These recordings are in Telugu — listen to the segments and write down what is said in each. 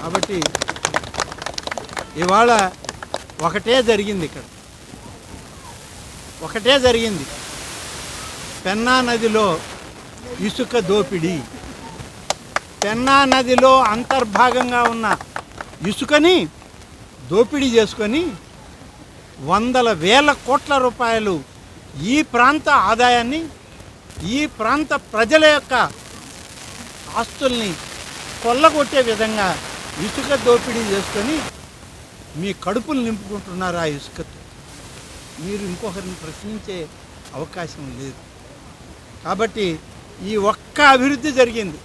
కాబట్టి ఇవాళ ఒకటే జరిగింది ఇక్కడ. ఒకటే జరిగింది. పెన్నా నదిలో ఇసుక దోపిడీ. పెన్నా నదిలో అంతర్భాగంగా ఉన్న ఇసుకని దోపిడీ చేసుకొని వందల వేల కోట్ల రూపాయలు ఈ ప్రాంత ఆదాయాన్ని ఈ ప్రాంత ప్రజల యొక్క ఆస్తుల్ని కొల్లగొట్టే విధంగా ఇసుక దోపిడీ చేసుకొని మీ కడుపులు నింపుకుంటున్నారు ఆ ఇసుకతో మీరు ఇంకొకరిని ప్రశ్నించే అవకాశం లేదు. కాబట్టి ఈ ఒక్క అభివృద్ధి జరిగింది.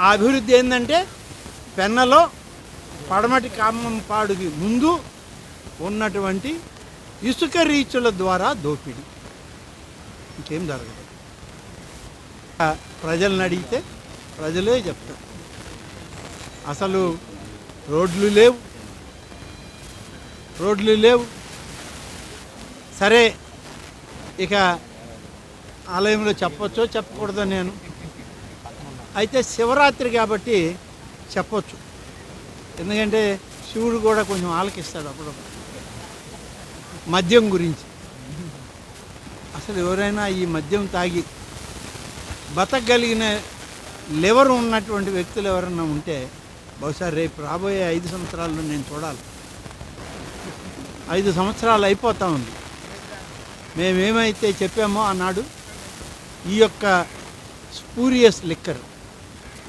ఆ అభివృద్ధి ఏంటంటే పెన్నలో పడమటి కామంపాడుకి ముందు ఉన్నటువంటి ఇసుక రీచుల ద్వారా దోపిడీ. ఇంకేం జరగదు. ప్రజలను అడిగితే ప్రజలే చెప్తారు. అసలు రోడ్లు లేవు. రోడ్లు లేవు. సరే ఇక ఆలయంలో చెప్పొచ్చో చెప్పకూడదు నేను. అయితే శివరాత్రి కాబట్టి చెప్పొచ్చు. ఎందుకంటే శివుడు కూడా కొంచెం ఆలకిస్తాడు అప్పుడప్పుడు. మద్యం గురించి. అసలు ఎవరైనా ఈ మద్యం తాగి బతకగలిగిన లివర్ ఉన్నటువంటి వ్యక్తులు ఎవరైనా ఉంటే బహుశా రేపు రాబోయే ఐదు సంవత్సరాల్లో నేను చూడాలి. ఐదు సంవత్సరాలు అయిపోతా ఉంది. మేమేమైతే చెప్పామో అన్నాడు ఈ యొక్క స్పూరియస్ లిక్కర్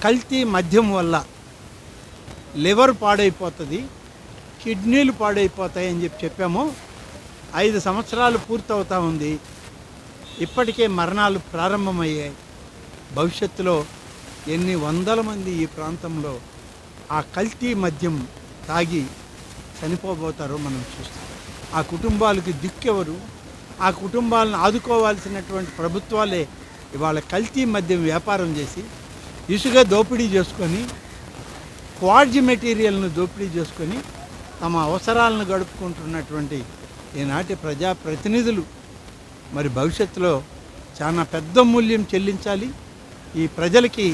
కల్తీ మద్యం వల్ల లివర్ పాడైపోతుంది కిడ్నీలు పాడైపోతాయి అని చెప్పి చెప్పామో ఐదు సంవత్సరాలు పూర్తవుతా ఉంది. ఇప్పటికే మరణాలు ప్రారంభమయ్యాయి. భవిష్యత్తులో ఎన్ని వందల మంది ఈ ప్రాంతంలో ఆ కల్తీ మద్యం తాగి చనిపోబోతారో మనం చూస్తాం. ఆ కుటుంబాలకి దిక్కెవరు? ఆ కుటుంబాలను ఆదుకోవాల్సినటువంటి ప్రభుత్వాలే ఇవాళ కల్తీ మద్యం వ్యాపారం చేసి ఇసుక దోపిడీ చేసుకొని క్వాడ్జి మెటీరియల్ను దోపిడీ చేసుకొని తమ అవసరాలను గడుపుకుంటున్నటువంటి ఈనాటి ప్రజాప్రతినిధులు మరి భవిష్యత్తులో చాలా పెద్ద మూల్యం చెల్లించాలి. ఈ ప్రజలకి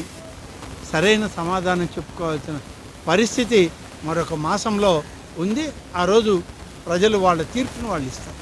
సరైన సమాధానం చెప్పుకోవాల్సిన పరిస్థితి మరొక మాసంలో ఉంది. ఆ రోజు ప్రజలు వాళ్ళ తీర్పును వాళ్ళు ఇస్తారు.